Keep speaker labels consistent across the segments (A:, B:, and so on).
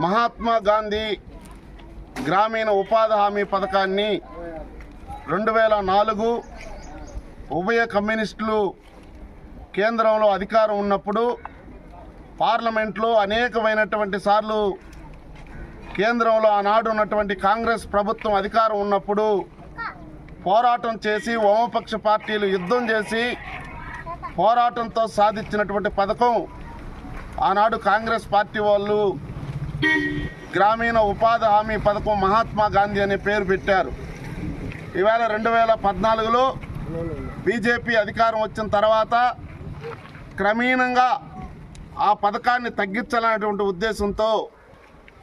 A: మహాత్మా గాంధీ గ్రామీణ ఉపాధి హామీ పథకాన్ని రెండు వేల నాలుగు ఉభయ కమ్యూనిస్టులు కేంద్రంలో అధికారం ఉన్నప్పుడు పార్లమెంట్లో అనేకమైనటువంటి సార్లు కేంద్రంలో ఆనాడు ఉన్నటువంటి కాంగ్రెస్ ప్రభుత్వం అధికారం ఉన్నప్పుడు పోరాటం చేసి వామపక్ష పార్టీలు యుద్ధం చేసి పోరాటంతో సాధించినటువంటి పథకం ఆనాడు కాంగ్రెస్ పార్టీ వాళ్ళు గ్రామీణ ఉపాధి హామీ పథకం మహాత్మా గాంధీ అనే పేరు పెట్టారు. ఈవేళ రెండు వేల పద్నాలుగులో బీజేపీ అధికారం వచ్చిన తర్వాత క్రమీణంగా ఆ పథకాన్ని తగ్గించాలనేటువంటి ఉద్దేశంతో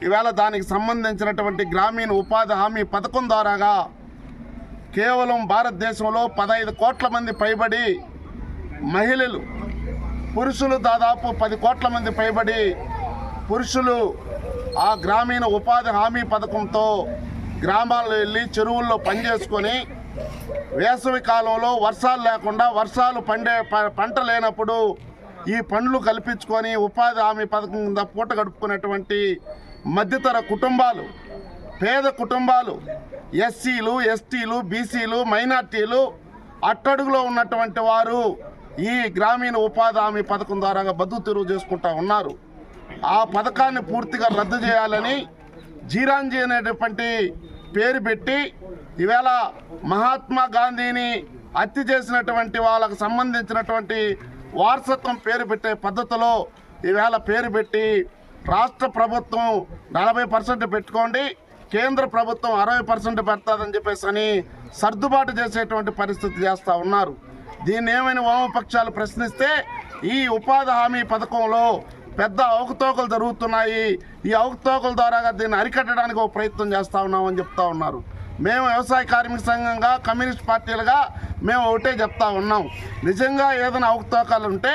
A: ఈవేళ దానికి సంబంధించినటువంటి గ్రామీణ ఉపాధి హామీ పథకం ద్వారాగా కేవలం భారతదేశంలో పదహైదు కోట్ల మంది పైబడి మహిళలు పురుషులు దాదాపు పది కోట్ల మంది పైబడి పురుషులు ఆ గ్రామీణ ఉపాధి హామీ పథకంతో గ్రామాల్లో వెళ్ళి చెరువుల్లో పనిచేసుకొని వేసవి కాలంలో వర్షాలు లేకుండా వర్షాలు పండే ప- పంట లేనప్పుడు ఈ పండ్లు కల్పించుకొని ఉపాధి హామీ పథకం కింద పూట గడుపుకునేటువంటి మధ్యతర కుటుంబాలు పేద కుటుంబాలు ఎస్సీలు ఎస్టీలు బీసీలు మైనార్టీలు అట్టడుగులో ఉన్నటువంటి వారు ఈ గ్రామీణ ఉపాధి హామీ పథకం ద్వారా బతుకు తెరువు చేసుకుంటా ఉన్నారు. ఆ పథకాన్ని పూర్తిగా రద్దు చేయాలని జీరాంజీ అనేటటువంటి పేరు పెట్టి ఈవేళ మహాత్మా గాంధీని హత్య చేసినటువంటి వాళ్ళకు సంబంధించినటువంటి వారసత్వం పేరు పెట్టే పద్ధతిలో ఈవేళ పేరు పెట్టి రాష్ట్ర ప్రభుత్వం నలభై పర్సెంట్ పెట్టుకోండి కేంద్ర ప్రభుత్వం అరవై పర్సెంట్ పెడతాదని చెప్పేసి అని సర్దుబాటు చేసేటువంటి పరిస్థితి చేస్తూ ఉన్నారు. దీన్ని ఏమైనా వామపక్షాలు ప్రశ్నిస్తే ఈ ఉపాధి హామీ పథకంలో పెద్ద అవకతవకలు జరుగుతున్నాయి. ఈ అవకతవకల ద్వారా దీన్ని అరికట్టడానికి ఒక ప్రయత్నం చేస్తూ ఉన్నామని చెప్తా ఉన్నారు. మేము వ్యవసాయ కార్మిక సంఘంగా కమ్యూనిస్ట్ పార్టీలుగా మేము ఒకటే చెప్తా ఉన్నాం. నిజంగా ఏదైనా అవకతవకాలు ఉంటే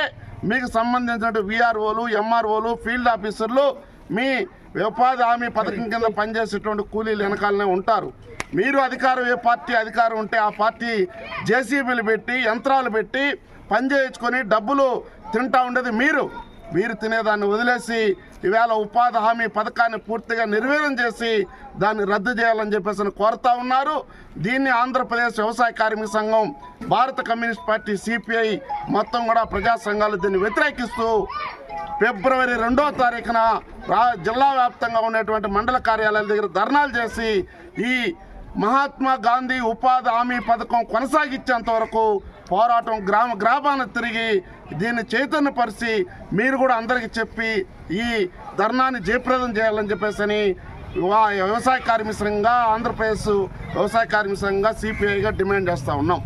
A: మీకు సంబంధించిన విఆర్ఓలు ఎంఆర్ఓలు ఫీల్డ్ ఆఫీసర్లు మీ ఉపాధి హామీ పథకం కింద పనిచేసేటువంటి కూలీలు వెనకాలనే ఉంటారు. మీరు అధికారం ఏ పార్టీ అధికారం ఉంటే ఆ పార్టీ జేసీబీలు పెట్టి యంత్రాలు పెట్టి పనిచేయించుకొని డబ్బులు తింటా ఉండేది మీరు. మీరు తినేదాన్ని వదిలేసి ఈవేళ ఉపాధి హామీ పథకాన్ని పూర్తిగా నిర్వీర్యం చేసి దాన్ని రద్దు చేయాలని చెప్పేసి కోరుతా ఉన్నారు. దీన్ని ఆంధ్రప్రదేశ్ వ్యవసాయ కార్మిక సంఘం భారత కమ్యూనిస్ట్ పార్టీ సిపిఐ మొత్తం కూడా ప్రజా సంఘాలు దీన్ని వ్యతిరేకిస్తూ ఫిబ్రవరి రెండో తారీఖున రా జిల్లా వ్యాప్తంగా ఉన్నటువంటి మండల కార్యాలయాల దగ్గర ధర్నాలు చేసి ఈ మహాత్మా గాంధీ ఉపాధి హామీ పథకం కొనసాగించేంత వరకు పోరాటం గ్రామ గ్రామాన తిరిగి దీన్ని చైతన్యపరిచి మీరు కూడా అందరికీ చెప్పి ఈ ధర్నాన్ని జయప్రదం చేయాలని చెప్పేసి వ్యవసాయ కార్మిక సంఘంగా ఆంధ్రప్రదేశ్ వ్యవసాయ కార్మిక సంఘంగా సిపిఐగా డిమాండ్ చేస్తూ ఉన్నాం.